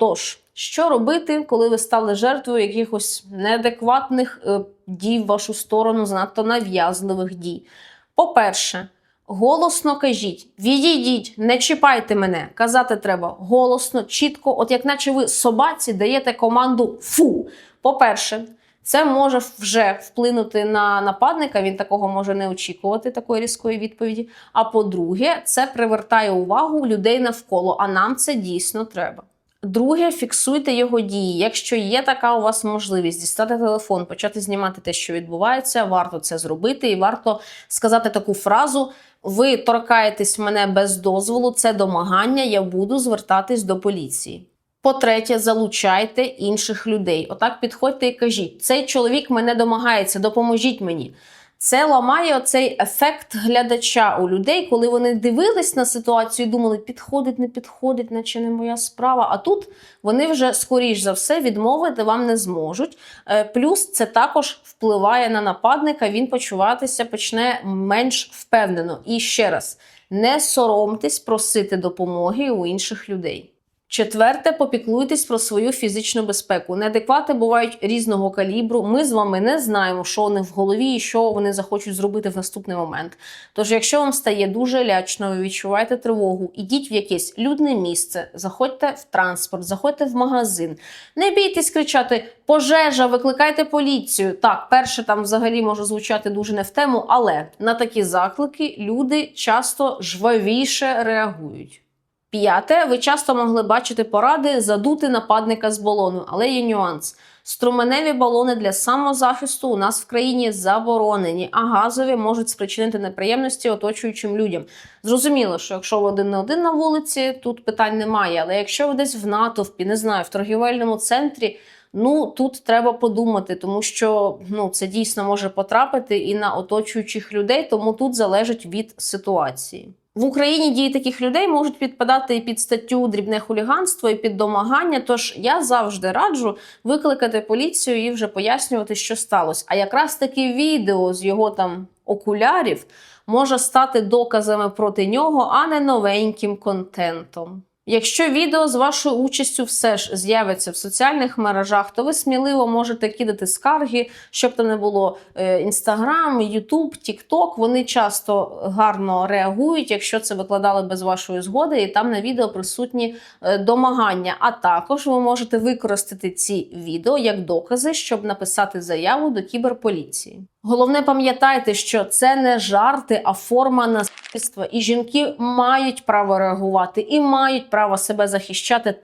Тож, що робити, коли ви стали жертвою якихось неадекватних е, дій в вашу сторону, занадто нав'язливих дій? По-перше, голосно кажіть: відійдіть, не чіпайте мене. Казати треба голосно, чітко, от як наче ви собаці даєте команду фу. По-перше, це може вже вплинути на нападника. Він такого може не очікувати, такої різкої відповіді. А по-друге, це привертає увагу людей навколо, а нам це дійсно треба. Друге, фіксуйте його дії. Якщо є така у вас можливість дістати телефон, почати знімати те, що відбувається, варто це зробити, і варто сказати таку фразу: ви торкаєтесь мене без дозволу, це домагання, я буду звертатись до поліції. По-третє, залучайте інших людей. Отак підходьте і кажіть: цей чоловік мене домагається, допоможіть мені. Це ламає оцей ефект глядача у людей, коли вони дивились на ситуацію і думали, підходить, не підходить, наче не моя справа. А тут вони вже скоріш за все відмовити вам не зможуть. Е, Плюс це також впливає на нападника. Він почуватися почне менш впевнено. І ще раз, не соромтесь просити допомоги у інших людей. Четверте, попіклуйтесь про свою фізичну безпеку. Неадеквати бувають різного калібру. Ми з вами не знаємо, що у них в голові і що вони захочуть зробити в наступний момент. Тож, якщо вам стає дуже лячно, ви відчуваєте тривогу, ідіть в якесь людне місце, заходьте в транспорт, заходьте в магазин. Не бійтесь кричати пожежа, викликайте поліцію. Так, перше там взагалі може звучати дуже не в тему, але на такі заклики люди часто жвавіше реагують. П'яте, ви часто могли бачити поради задути нападника з балону, але є нюанс. Струменеві балони для самозахисту у нас в країні заборонені, а газові можуть спричинити неприємності оточуючим людям. Зрозуміло, що якщо ви один на один на вулиці, тут питань немає. Але якщо ви десь в натовпі, не знаю, в торгівельному центрі, ну тут треба подумати, тому що ну це дійсно може потрапити і на оточуючих людей, тому тут залежить від ситуації. В Україні дії таких людей можуть підпадати і під статтю дрібне хуліганство, і під домагання. Тож я завжди раджу викликати поліцію і вже пояснювати, що сталося. А якраз таки відео з його там окулярів може стати доказами проти нього, а не новеньким контентом. Якщо відео з вашою участю все ж з'явиться в соціальних мережах, то ви сміливо можете кидати скарги, щоб там не було Інстаграм, Ютуб, Тікток. Вони часто гарно реагують, якщо це викладали без вашої згоди, і там на відео присутні е, домагання. А також ви можете використати ці відео як докази, щоб написати заяву до кіберполіції. Головне, пам'ятайте, що це не жарти, а форма насильства. І жінки мають право реагувати і мають право себе захищати